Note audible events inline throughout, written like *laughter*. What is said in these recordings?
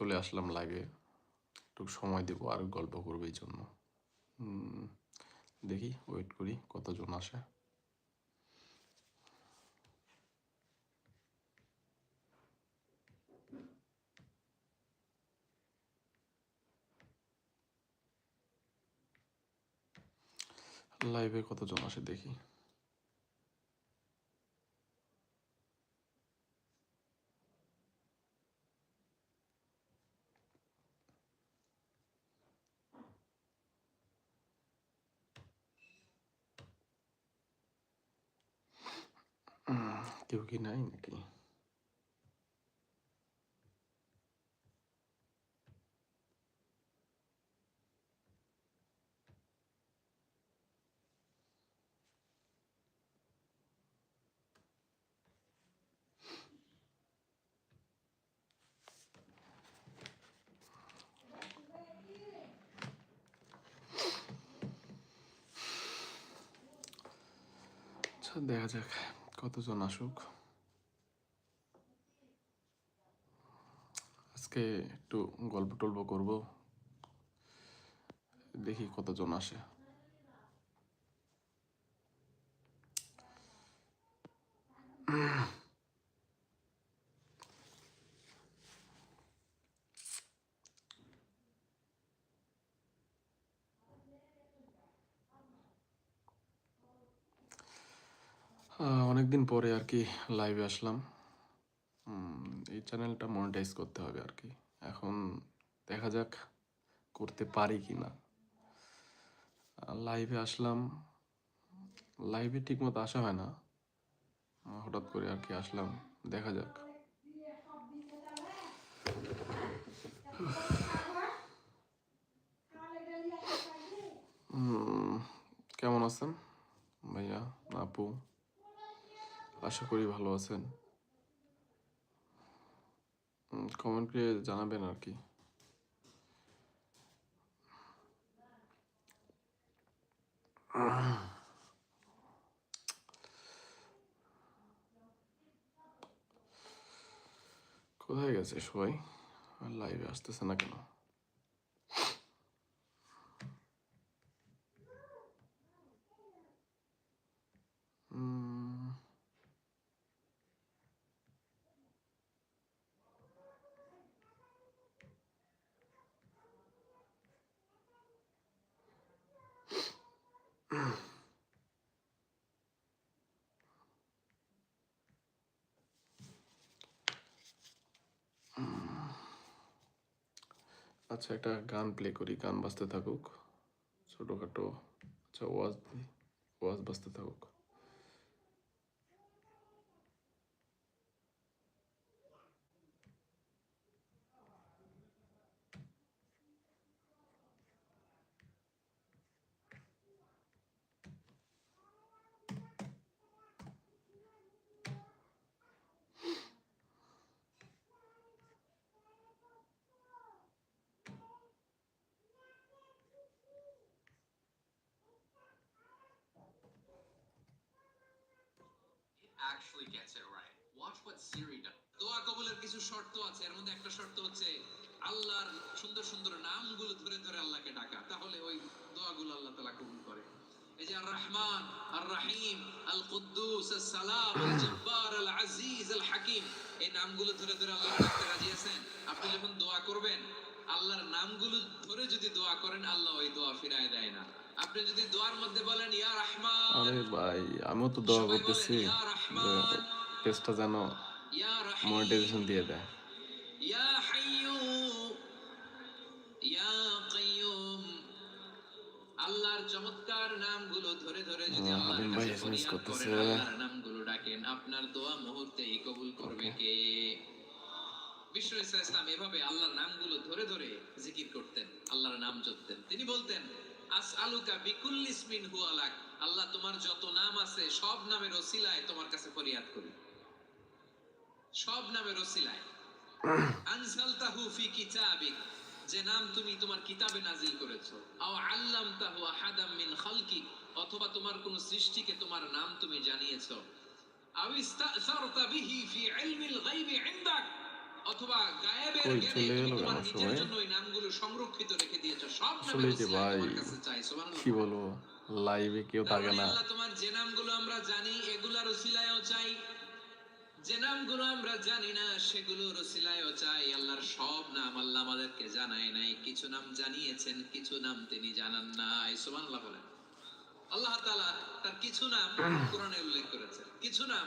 চলে আসলাম লাইভে একটু সময় দেবো, আর গল্প করব এই জন্য। দেখি ওয়েট করি, কতজন আসে। লাইভে কতজন আসে দেখি। কেউ কি নাই নাকি আচ্ছা দেখা যাক কতজন আসুক? আজকে একটু গল্প টল্প করব। দেখি কতজন আসে। আহ, অনেকদিন পরে আর কি লাইভে আসলাম। এই চ্যানেলটা মনিটাইজ করতে হবে আর কি। এখন দেখা যাক করতে পারি কি না। লাইভে আসলাম। লাইভে ঠিকমতো আসা হয় না। হঠাৎ করে আর কি আসলাম। দেখা যাক। কেমন আছেন ভাইয়া, আপু? আশা করি ভালো আছেন। কমেন্ট করে জানাবেন আর কি। কোথায় গেছে সবাই? লাইভে আসতেছে না কেন? আচ্ছা একটা গান প্লে করি গান বাজতে থাকুক ছোটোখাটো আচ্ছা ওয়াজ দিই ওয়াজ বাজতে থাকুক gets it right. Watch what Siri. দোয়া কবুলের কিছু শর্ত আছে, এর মধ্যে একটা শর্ত হচ্ছে আল্লাহর সুন্দর সুন্দর নামগুলো ধরে ধরে আল্লাহকে ডাকা, তাহলে ওই দোয়াগুলো আল্লাহ তাআলা কবুল করে এই যে আর রহমান আর রাহিম আল কুদ্দুস আল সালাম আল জব্বার আল আজিজ আল হাকিম এই নামগুলো ধরে ধরে আল্লাহ ডাকতে রাজি আছেন আপনি যখন দোয়া করবেন, আল্লাহর নামগুলো ধরে যদি দোয়া করেন, আল্লাহ ওই দোয়া ফিরায় দেয় না আপনি যদি দোয়ার মধ্যে বলেন ইয়া রহমান আরে ভাই আমিও তো দোয়া করতেছি পেজটা যেন মনিটাইজেশন দিয়ে দেয়। ইয়া হাইয়ু ইয়া কাইয়ুম আল্লাহর চমৎকার নামগুলো ধরে ধরে যদি আল্লাহর কাছে ফরিয়াদ করতেছে। করেন আল্লাহর নামগুলো ডাকেন আপনার দোয়া মুহূর্তেই কবুল করবে কে? বিশ্ব ইসলাম এভাবে আল্লাহর নামগুলো ধরে ধরে জিকির করতেন আল্লাহর নাম জপতেন। তিনি বলতেন ইসমিন আল্লাহ তোমার যত নাম আছে সব নামের ওসিলায় তোমার কাছে ফরিয়াদ করি। সব নামের ওসিলায়। *clears throat* আনসালতাহু ফি কিতাবিক। যে নাম তুমি তোমার কিতাবে নাজিল করেছ। আও আল্লামতাহু আহাদাম মিন খালকিক অথবা তোমার কোন সৃষ্টিকে তোমার নাম তুমি জানিয়েছো। আও ইস্তাসারতা বিহি ফি অথবা গায়েবের জ্ঞানে তুমি তোমার নিজের জন্য ওই নামগুলো সংরক্ষিত রেখে দিয়েছ। সব ভাই, তোমার কাছে চাই সুবহানাল্লাহ। কি বলব? লাইভে কেউ থাকে মানে না। আল্লাহ তোমার যে নামগুলো আমরা জানি এগুলার ওসিলায়ও চাই। যে নামগুলো আমরা জানি না সেগুলো রসিলায়ও চাই। আল্লাহর সব নাম আল্লাহ আমাদেরকে জানায় নাই। কিছু নাম জানিয়েছেন কিছু নাম তিনি জানান নাই। সুবহানাল্লাহ বলেন। আল্লাহ তাআলা তার কিছু নাম *coughs* কোরআনে উল্লেখ করেছেন। কিছু নাম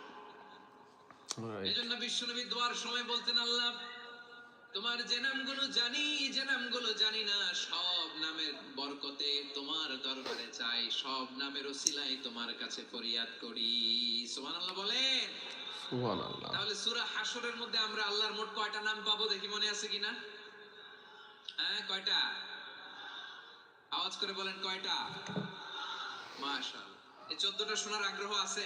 এজন্য বিশ্বনবী দোয়ার সময় বলতেন আল্লাহ তোমার যে নামগুলো জানি যে নামগুলো জানি না সব নামের বরকতে তোমার দরবারে চাই সব নামের ওসিলাই তোমার কাছে ফরিয়াদ করি। সুবহানাল্লাহ বলেন। সুবহানাল্লাহ। তাহলে সূরা হাশরের মধ্যে আমরা আল্লাহর মোট কয়টা নাম পাবো দেখি মনে আছে কিনা? হ্যাঁ কয়টা? আওয়াজ করে বলেন কয়টা? মাশাআল্লাহ। এই 14টা শোনার আগ্রহ আছে?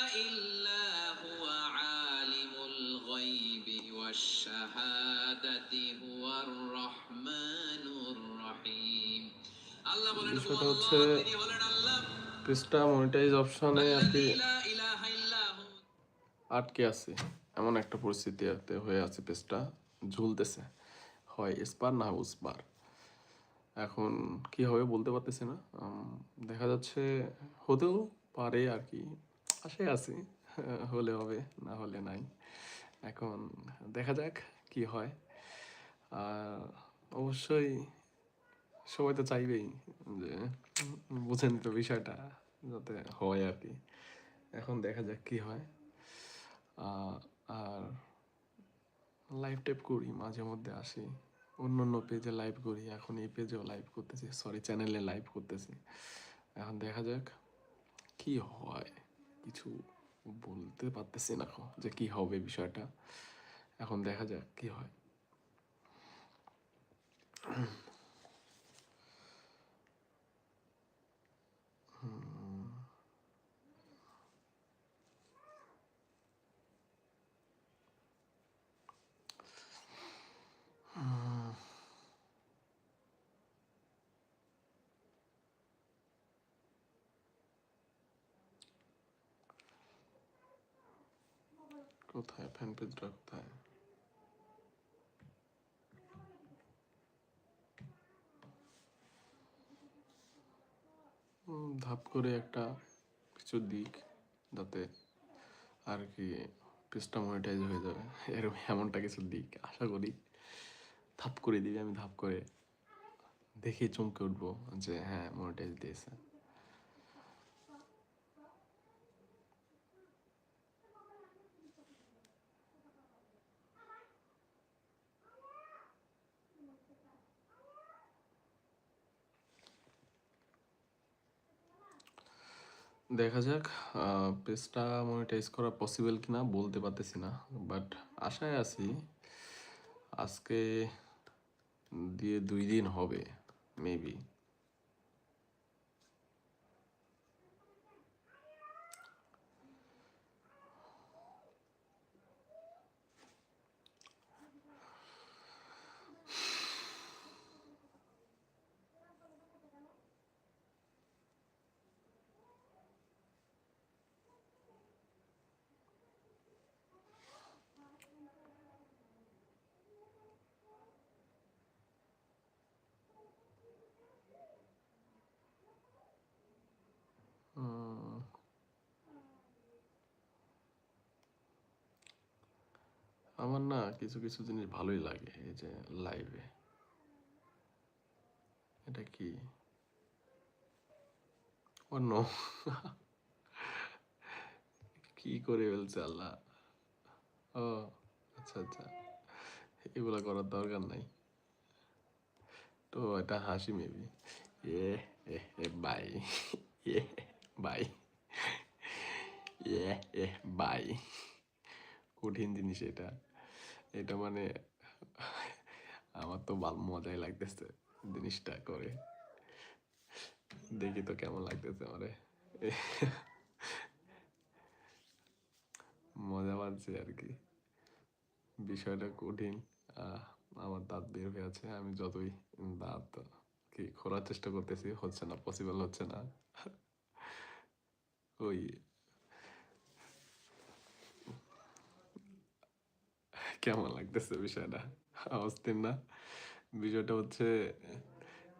বিষয়টা হচ্ছে- পৃষ্ঠা মনিটাইজ অপশনে আর কি আটকে আছে। এমন একটা পরিস্থিতিতে হয়ে আছে পেজটা ঝুলতেছে। হয় এসপার না উসপার। এখন কি হবে বলতে পারতেছি না। দেখা যাচ্ছে হতেও পারে আর কি। আশায় আছি। হলে হবে না হলে নাই। এখন দেখা যাক কি হয়। আর অবশ্যই সবাই তো চাইবেই যে বুঝেন তো বিষয়টা যাতে হয় আর কি। এখন দেখা যাক কি হয়। আর লাইভ টাইপ করি, মাঝে মধ্যে আসি। অন্য অন্য পেজে লাইভ করি, এখন এই পেজেও লাইভ করতেছি সরি চ্যানেলে লাইভ করতেছি। এখন দেখা যাক কি হয়। কিছু বলতে পারতেছি না যে কি হবে বিষয়টা। এখন দেখা যাক কি হয়। কোথায়? ফ্যান পেজটা কোথায় ধাপ করে একটা কিছু দিক যাতে আর কি পেজটা মনিটাইজ হয়ে যাবে। এরকম এমনটা কিছু দিক, আশা করি ধাপ করে দিবি। আমি ধাপ করে দেখে চমকে উঠবো যে হ্যাঁ মনিটাইজ দিয়েছে। দেখা যাক পেজটা মনিটাইজ করা পসিবল কিনা বলতে পারতেছি না বাট আশায় আছি আজকে দিয়ে দুই দিন হবে মেবি আমার না কিছু কিছু জিনিস ভালোই লাগে, এই যে লাইভে এটা কি? অন্য *laughs* কি করে ফেলছে আল্লাহ? ও আচ্ছা আচ্ছা। এগুলা করার দরকার নাই। তো এটা হাসি maybe A A, by. A by. A A, by. কঠিন জিনিস এটা। এটা মানে আমার তো মজাই লাগতেছে জিনিসটা করে। দেখি তো কেমন লাগতেছে আমারে। মজা পাচ্ছি আর কি। বিষয়টা কঠিন। আমার দাঁত বের হয়ে আছে, আমি যতই দাঁত কি খোলার চেষ্টা করতেছি, হচ্ছে না পসিবল হচ্ছে না। ওই কেমন লাগতেছে বিষয়টা? অস্থির না? বিষয়টা হচ্ছে,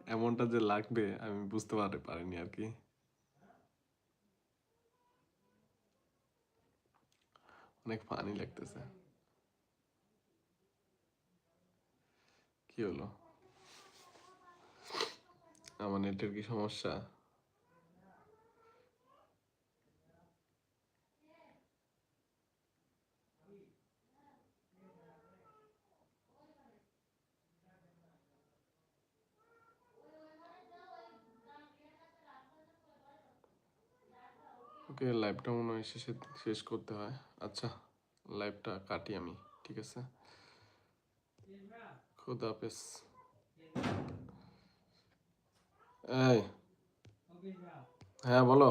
এমনটা যে লাগবে, আমি বুঝতে পারতে পারিনি আর কি। অনেক ফানি লাগতেছে। কি হলো? আমার নেটের কি সমস্যা? ওকে লাইভটা মনে হয় শেষে, শেষ করতে হয়। আচ্ছা লাইভটা কাটি আমি, ঠিক আছে? খুদা এই। হ্যাঁ বলো।